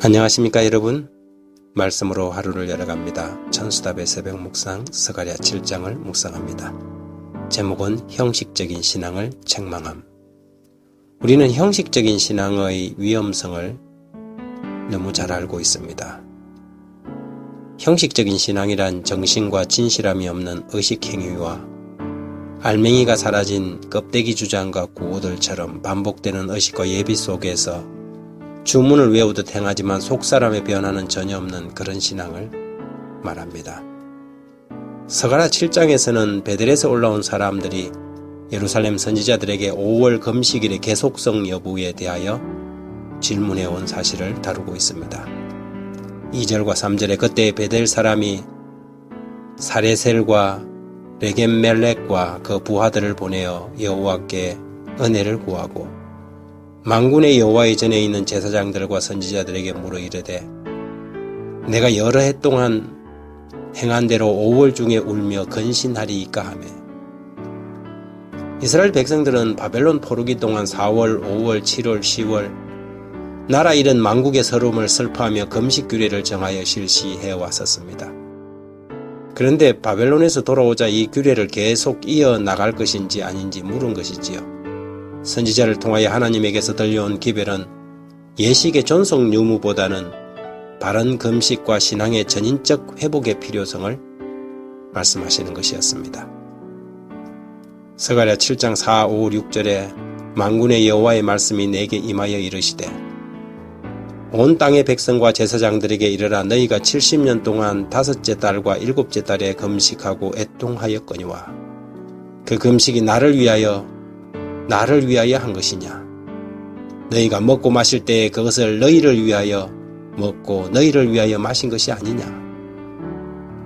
안녕하십니까 여러분? 말씀으로 하루를 열어갑니다. 천수답의 새벽 묵상 스가랴 7장을 묵상합니다. 제목은 형식적인 신앙을 책망함. 우리는 형식적인 신앙의 위험성을 너무 잘 알고 있습니다. 형식적인 신앙이란 정신과 진실함이 없는 의식행위와 알맹이가 사라진 껍데기 주장과 구호들처럼 반복되는 의식과 예비 속에서 주문을 외우듯 행하지만 속사람의 변화는 전혀 없는 그런 신앙을 말합니다. 서가라 7장에서는 베델에서 올라온 사람들이 예루살렘 선지자들에게 5월 금식일의 계속성 여부에 대하여 질문해 온 사실을 다루고 있습니다. 2절과 3절에 그때 베델 사람이 사레셀과 레겐멜렉과 그 부하들을 보내어 여호와께 은혜를 구하고 망군의 여호와의 전에 있는 제사장들과 선지자들에게 물어 이르되 내가 여러 해 동안 행한 대로 5월 중에 울며 근신하리이까 하매 이스라엘 백성들은 바벨론 포르기 동안 4월, 5월, 7월, 10월 나라 잃은 망국의 서름을 슬퍼하며 금식 규례를 정하여 실시해 왔었습니다. 그런데 바벨론에서 돌아오자 이 규례를 계속 이어 나갈 것인지 아닌지 물은 것이지요. 선지자를 통하여 하나님에게서 들려온 기별은 예식의 존속 유무보다는 바른 금식과 신앙의 전인적 회복의 필요성을 말씀하시는 것이었습니다. 서가랴 7장 4, 5, 6절에 만군의 여호와의 말씀이 내게 임하여 이르시되 온 땅의 백성과 제사장들에게 이르라 너희가 70년 동안 다섯째 달과 일곱째 달에 금식하고 애통하였거니와 그 금식이 나를 위하여 나를 위하여 한 것이냐 너희가 먹고 마실 때에 그것을 너희를 위하여 먹고 너희를 위하여 마신 것이 아니냐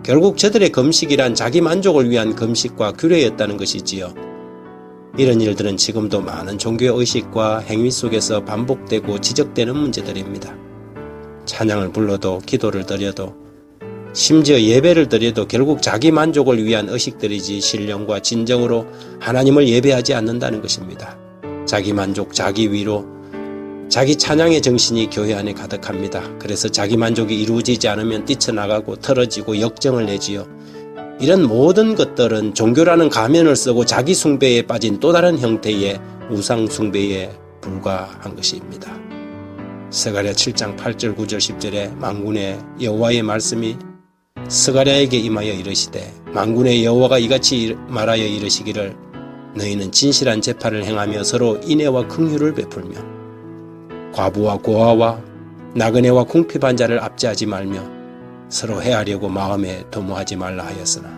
결국 저들의 금식이란 자기 만족을 위한 금식과 규례였다는 것이지요. 이런 일들은 지금도 많은 종교 의식과 행위 속에서 반복되고 지적되는 문제들입니다. 찬양을 불러도 기도를 드려도 심지어 예배를 드려도 결국 자기 만족을 위한 의식들이지 신령과 진정으로 하나님을 예배하지 않는다는 것입니다. 자기 만족, 자기 위로, 자기 찬양의 정신이 교회 안에 가득합니다. 그래서 자기 만족이 이루어지지 않으면 뛰쳐나가고 틀어지고 역정을 내지요. 이런 모든 것들은 종교라는 가면을 쓰고 자기 숭배에 빠진 또 다른 형태의 우상 숭배에 불과한 것입니다. 스가랴 7장 8절 9절 10절에 망군의 여호와의 말씀이 스가랴에게 임하여 이르시되 망군의 여호와가 이같이 말하여 이르시기를 너희는 진실한 재판을 행하며 서로 인애와 긍휼을 베풀며 과부와 고아와 나그네와 궁핍한 자를 압제하지 말며 서로 해하려고 마음에 도모하지 말라 하였으나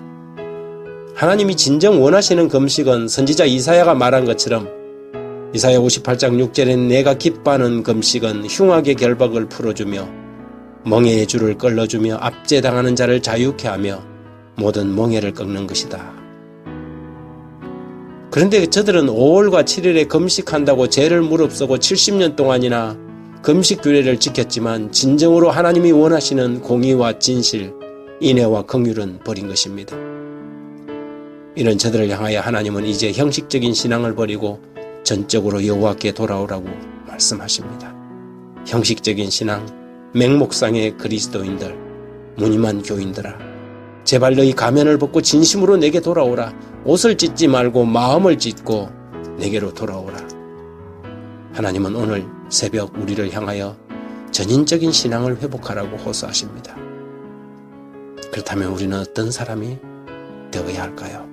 하나님이 진정 원하시는 금식은 선지자 이사야가 말한 것처럼 이사야 58장 6절에 내가 기뻐하는 금식은 흉악의 결박을 풀어주며 멍해의 줄을 끌어주며 압제당하는 자를 자유케 하며 모든 멍해를 꺾는 것이다. 그런데 저들은 5월과 7일에 금식한다고 죄를 무릅쓰고 70년 동안이나 금식 규례를 지켰지만 진정으로 하나님이 원하시는 공의와 진실, 인애와 긍휼은 버린 것입니다. 이런 저들을 향하여 하나님은 이제 형식적인 신앙을 버리고 전적으로 여호와께 돌아오라고 말씀하십니다. 형식적인 신앙, 맹목상의 그리스도인들, 무늬만 교인들아, 제발 너희 가면을 벗고 진심으로 내게 돌아오라. 옷을 찢지 말고 마음을 찢고 내게로 돌아오라. 하나님은 오늘 새벽 우리를 향하여 전인적인 신앙을 회복하라고 호소하십니다. 그렇다면 우리는 어떤 사람이 되어야 할까요?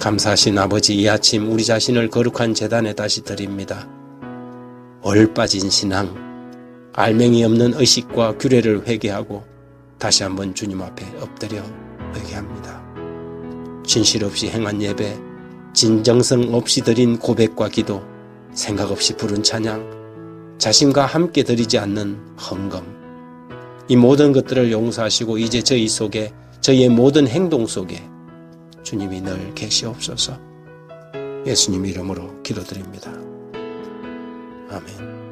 감사하신 아버지 이 아침 우리 자신을 거룩한 재단에 다시 드립니다. 얼빠진 신앙, 알맹이 없는 의식과 규례를 회개하고 다시 한번 주님 앞에 엎드려 회개합니다. 진실 없이 행한 예배, 진정성 없이 드린 고백과 기도, 생각 없이 부른 찬양, 자신과 함께 드리지 않는 헌금, 이 모든 것들을 용서하시고 이제 저희 속에, 저희의 모든 행동 속에 주님이 늘 계시옵소서. 예수님 이름으로 기도드립니다. 아멘.